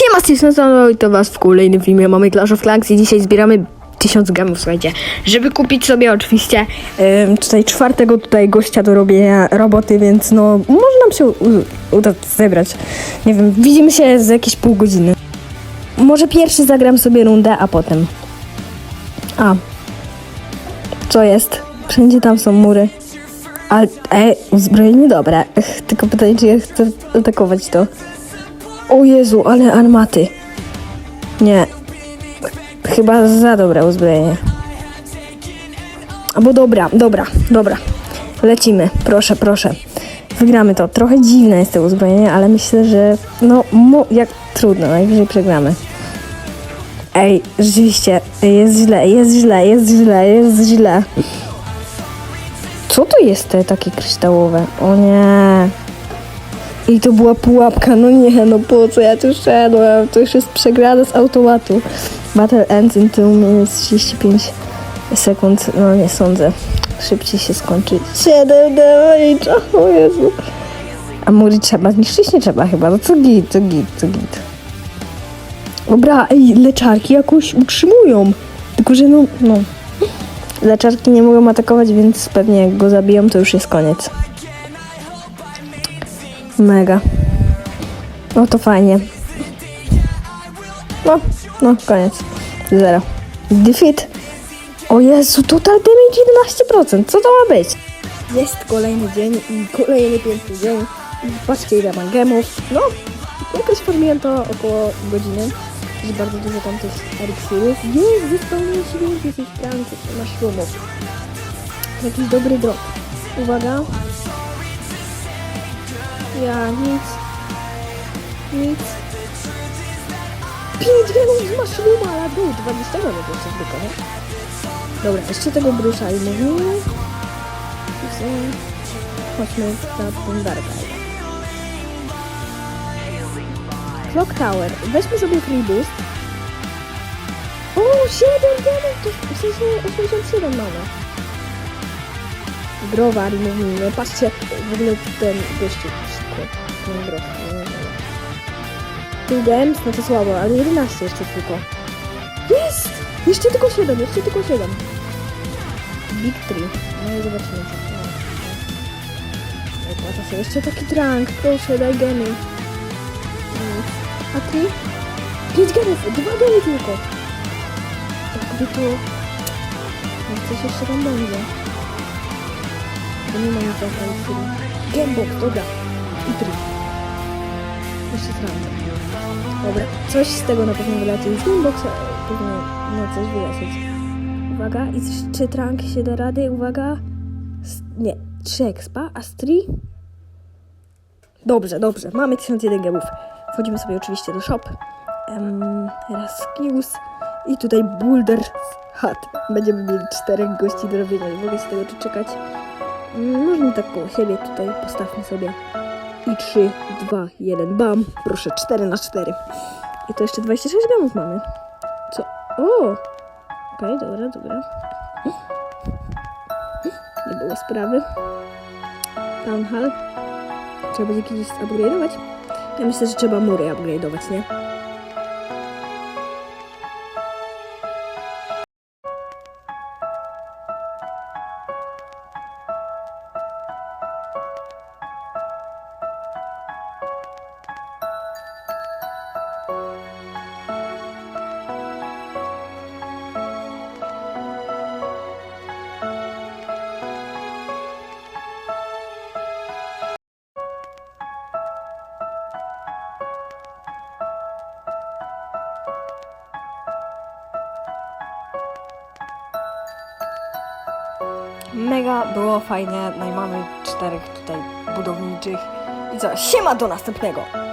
Siema, Sandro i to was w kolejnym filmie mamy Clash of Clans i dzisiaj zbieramy 1000 gemów, słuchajcie, żeby kupić sobie oczywiście tutaj czwartego tutaj gościa do robienia roboty, więc no może nam się uda zebrać. Nie wiem, widzimy się za jakieś pół godziny. Może pierwszy zagram sobie rundę, a potem. A. Co jest? Wszędzie tam są mury. Ale, e, uzbrojenie dobre. Tylko pytanie, czy ja chcę atakować to. O Jezu, ale armaty. Nie. Chyba za dobre uzbrojenie. Albo dobra, dobra, dobra. Lecimy, proszę, proszę. Wygramy to. Trochę dziwne jest to uzbrojenie, ale myślę, że no, jak trudno, najwyżej przegramy. Ej, rzeczywiście, jest źle, jest źle, jest źle, jest źle. Co to jest te takie kryształowe? O nie. I to była pułapka, no nie, no po co ja tu szedłem? To już jest przegrane z automatu. Battle ends in 2 minutes 35 sekund, no nie sądzę. Szybciej się skończy. 7 damage'a, o Jezu. A mury trzeba zniszczyć? Nie trzeba chyba, no co git, co git, co git. Dobra, ej, leczarki jakoś utrzymują. Tylko, że no, no. Leczarki nie mogą atakować, więc pewnie jak go zabiją, to już jest koniec. Mega. No to fajnie. No, no, koniec. Zero. Defeat. O Jezu, total damage 11%. Co to ma być? Jest kolejny dzień i kolejny piękny dzień. Patrzcie ile mam gemów. No, jakoś formiłem to około godziny. Jest bardzo dużo tam tych eliksirów. Jest, wyspełniło się więcej tych maszrumów. Jakiś dobry drop. Uwaga. Ja nic. Nic. 5 gemów z maszruma, ale był 20 gemów jeszcze tylko, nie? Dobra, jeszcze tego brusza i mówimy. Chodźmy na tą darkę. Clock Tower. Weźmy sobie free boost. O, 7 gemów! To w sensie 87 mamy. Browar i mówimy. Patrzcie, w ogóle ten gościu. Ten browar. nie wiem. Games, no to słabo, ale 11 jeszcze tylko. Jest! Jeszcze tylko 7, jeszcze tylko 7. Big Tree. No i zobaczymy co to. Opłaca się jeszcze taki drunk, proszę, daj. Nic. A ty? 5 gemów, dwa gemy tylko. Jakby to... No coś jeszcze tam będzie. Bo nie ma nic na tej Gamebox, dobra. I trik. Jeszcze sprawdzę. Dobra, coś z tego na pewno wyleci. Z Gameboxa pewnie no coś wylecieć. Uwaga, i czy Trank się da rady? Uwaga. S- nie, 3 expa, a z 3? Dobrze, dobrze, mamy 1001 gemów. Wchodzimy sobie oczywiście do shop. Um, Rescues. I tutaj Boulder Hut. Będziemy mieli czterech gości do robienia. Nie mogę się tego doczekać. Możemy tak koło siebie tutaj postawmy sobie. I 3, 2, 1, bam. Proszę, 4 na 4. I to jeszcze 26 gramów mamy. Co? O! Okej, dobra, dobra. Nie było sprawy. Town Hall. Trzeba będzie kiedyś upgrade'ować. Ja myślę, że trzeba mury upgrade'ować, nie? Mega było fajnie, no i mamy czterech tutaj budowniczych. I co, siema do następnego!